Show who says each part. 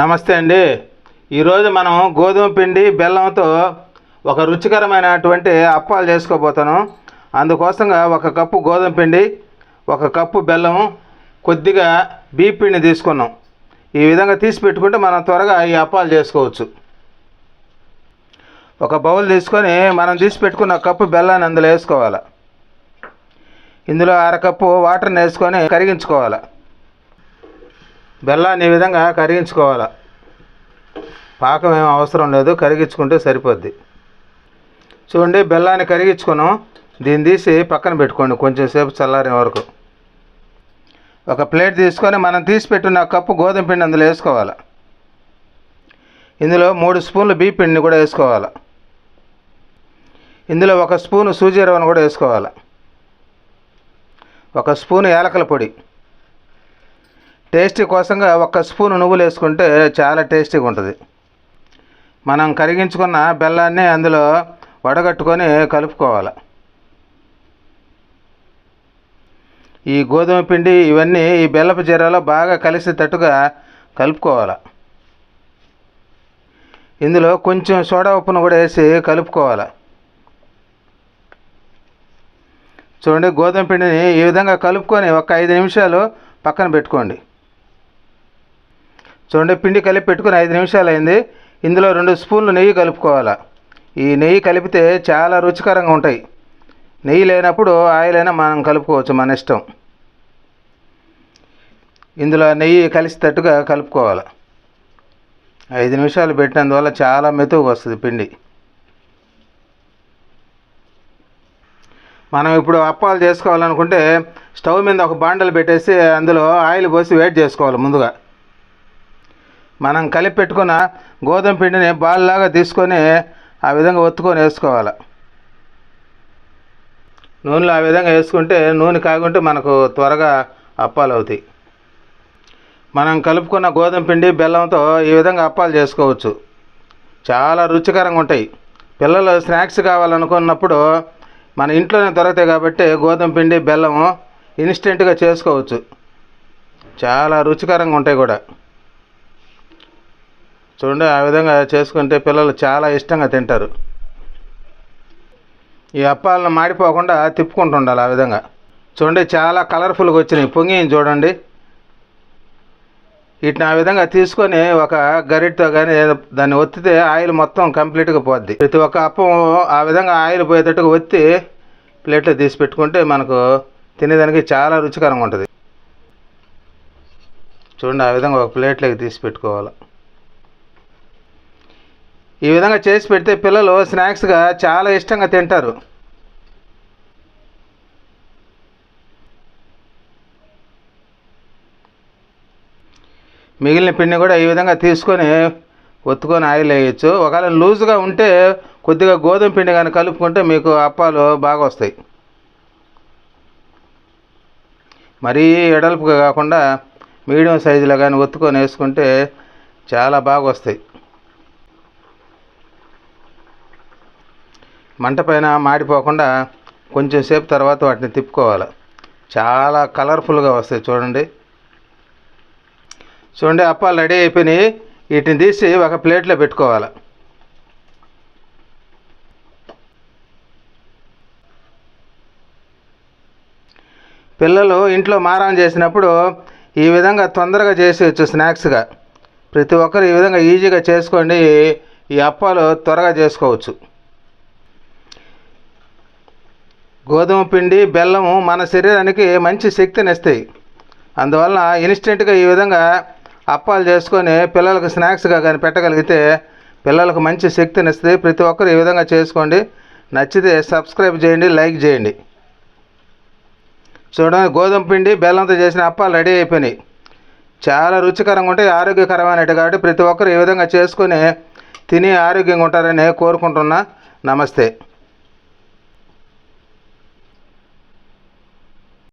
Speaker 1: నమస్తే అండి. ఈరోజు మనం గోధుమ పిండి బెల్లంతో ఒక రుచికరమైనటువంటి అప్పాలు చేసుకోబోతాను అందుకోసంగా ఒక కప్పు గోధుమ పిండి ఒక కప్పు బెల్లం కొద్దిగా బీపిండి పిండి తీసుకున్నాం. ఈ విధంగా తీసి పెట్టుకుంటే మనం త్వరగా ఈ అప్పాలు చేసుకోవచ్చు. ఒక బౌల్ తీసుకొని మనం తీసి పెట్టుకున్న కప్పు బెల్లాన్ని అందులో వేసుకోవాలి. ఇందులో అరకప్పు వాటర్ని వేసుకొని కరిగించుకోవాలి. బెల్లాన్ని ఈ విధంగా కరిగించుకోవాలి? పాకం ఏం అవసరం లేదు కరిగించుకుంటే సరిపోద్ది. చూడండి బెల్లాన్ని కరిగించుకున్నాం. దీన్ని తీసి పక్కన పెట్టుకోండి కొంచెం సేపు చల్లారే వరకు. ఒక ప్లేట్ తీసుకొని మనం తీసి పెట్టిన కప్పు గోధుమ పిండి అందులో వేసుకోవాలి? ఇందులో మూడు స్పూన్లు బీ పిండిని కూడా వేసుకోవాలి? ఇందులో ఒక స్పూను సూజీ రవ్వను కూడా వేసుకోవాలి? ఒక స్పూను ఏలకల పొడి. టేస్టీ కోసంగా ఒక స్పూన్ నువ్వులు వేసుకుంటే చాలా టేస్టీగా ఉంటుంది. మనం కరిగించుకున్న బెల్లాన్ని అందులో వడగట్టుకొని కలుపుకోవాలి. ఈ గోధుమ పిండి ఇవన్నీ ఈ బెల్లపు జీరాలో బాగా కలిసేటట్టుగా కలుపుకోవాలి. ఇందులో కొంచెం సోడా ఉప్పును కూడా వేసి కలుపుకోవాలి. చూడండి గోధుమ పిండిని ఈ విధంగా కలుపుకొని ఒక ఐదు నిమిషాలు పక్కన పెట్టుకోండి. చూడండి పిండి కలిపి పెట్టుకుని ఐదు నిమిషాలు అయింది ఇందులో రెండు స్పూన్లు నెయ్యి కలుపుకోవాలి. ఈ నెయ్యి కలిపితే చాలా రుచికరంగా ఉంటాయి. నెయ్యి లేనప్పుడు ఆయిల్ అయినా మనం కలుపుకోవచ్చు మన ఇష్టం. ఇందులో నెయ్యి కలిసేటట్టుగా కలుపుకోవాలి. ఐదు నిమిషాలు పెట్టినందువల్ల చాలా మెతుకు వస్తుంది పిండి. మనం ఇప్పుడు అప్పాలు చేసుకోవాలనుకుంటే స్టవ్ మీద ఒక బాండలు పెట్టేసి అందులో ఆయిల్ పోసి వేడి చేసుకోవాలి ముందుగా. మనం కలిపి పెట్టుకున్న గోధుమ పిండిని బాల్లాగా తీసుకొని ఆ విధంగా ఒత్తుకొని వేసుకోవాలి. నూనెలో ఆ విధంగా వేసుకుంటే నూనె కాగుంటే మనకు త్వరగా అప్పాలు అవుతాయి. మనం కలుపుకున్న గోధుమ పిండి బెల్లంతో ఈ విధంగా అప్పాలు చేసుకోవచ్చు. చాలా రుచికరంగా ఉంటాయి. పిల్లలు స్నాక్స్ కావాలనుకున్నప్పుడు మన ఇంట్లోనే దొరుకుతాయి కాబట్టి గోధుమ పిండి బెల్లం ఇన్స్టెంట్గా చేసుకోవచ్చు. చాలా రుచికరంగా ఉంటాయి కూడా. చూడండి ఆ విధంగా చేసుకుంటే పిల్లలు చాలా ఇష్టంగా తింటారు. ఈ అప్పాలను మాడిపోకుండా తిప్పుకుంటుండాలి ఆ విధంగా. చూడండి చాలా కలర్ఫుల్గా వచ్చినాయి. పొంగి చూడండి. వీటిని ఆ విధంగా తీసుకొని ఒక గరిటతో కానీ దాన్ని ఒత్తితే ఆయిల్ మొత్తం కంప్లీట్గా పోద్ది. ప్రతి ఒక్క అప్పం ఆ విధంగా ఆయిల్ పోయేటట్టుగా ఒత్తి ప్లేట్లో తీసి పెట్టుకుంటే మనకు తినేదానికి చాలా రుచికరంగా ఉంటుంది. చూడండి ఆ విధంగా ఒక ప్లేట్లోకి తీసి పెట్టుకోవాలి. ఈ విధంగా చేసి పెడితే పిల్లలు స్నాక్స్గా చాలా ఇష్టంగా తింటారు. మిగిలిన పిండి కూడా ఈ విధంగా తీసుకొని ఒత్తుకొని ఆయిల్ వేయచ్చు ఒకవేళ లూజ్గా ఉంటే కొద్దిగా గోధుమ పిండి కానీ కలుపుకుంటే మీకు అప్పాలు బాగా వస్తాయి. మరీ ఎడల్పుగా కాకుండా మీడియం సైజులో కానీ ఒత్తుకొని వేసుకుంటే చాలా బాగా వస్తాయి. మంట పైన మాడిపోకుండా కొంచెం సేపు తర్వాత వాటిని తిప్పుకోవాలి. చాలా కలర్ఫుల్గా వస్తాయి చూడండి. చూడండి అప్పాలు రెడీ అయిపోయినాయి. వీటిని తీసి ఒక ప్లేట్లో పెట్టుకోవాలి. పిల్లలు ఇంట్లో మారం చేసినప్పుడు ఈ విధంగా తొందరగా చేసేయచ్చు స్నాక్స్గా ప్రతి ఒక్కరు ఈ విధంగా ఈజీగా చేసుకోండి. ఈ అప్పాలు త్వరగా చేసుకోవచ్చు. గోధుమ పిండి బెల్లము మన శరీరానికి మంచి శక్తిని ఇస్తాయి. అందువల్ల ఇన్స్టెంట్గా ఈ విధంగా అప్పాలు చేసుకొని పిల్లలకు స్నాక్స్గా కానీ పెట్టగలిగితే పిల్లలకు మంచి శక్తినిస్తుంది ప్రతి ఒక్కరు ఈ విధంగా చేసుకోండి. నచ్చితే సబ్స్క్రైబ్ చేయండి లైక్ చేయండి. చూడండి గోధుమ పిండి బెల్లంతో చేసిన అప్పాలు రెడీ అయిపోయినాయి. చాలా రుచికరంగా ఉంటాయి ఆరోగ్యకరమైనట్టు కాబట్టి ప్రతి ఒక్కరు ఈ విధంగా చేసుకొని తిని ఆరోగ్యంగా ఉంటారని కోరుకుంటున్నా. నమస్తే.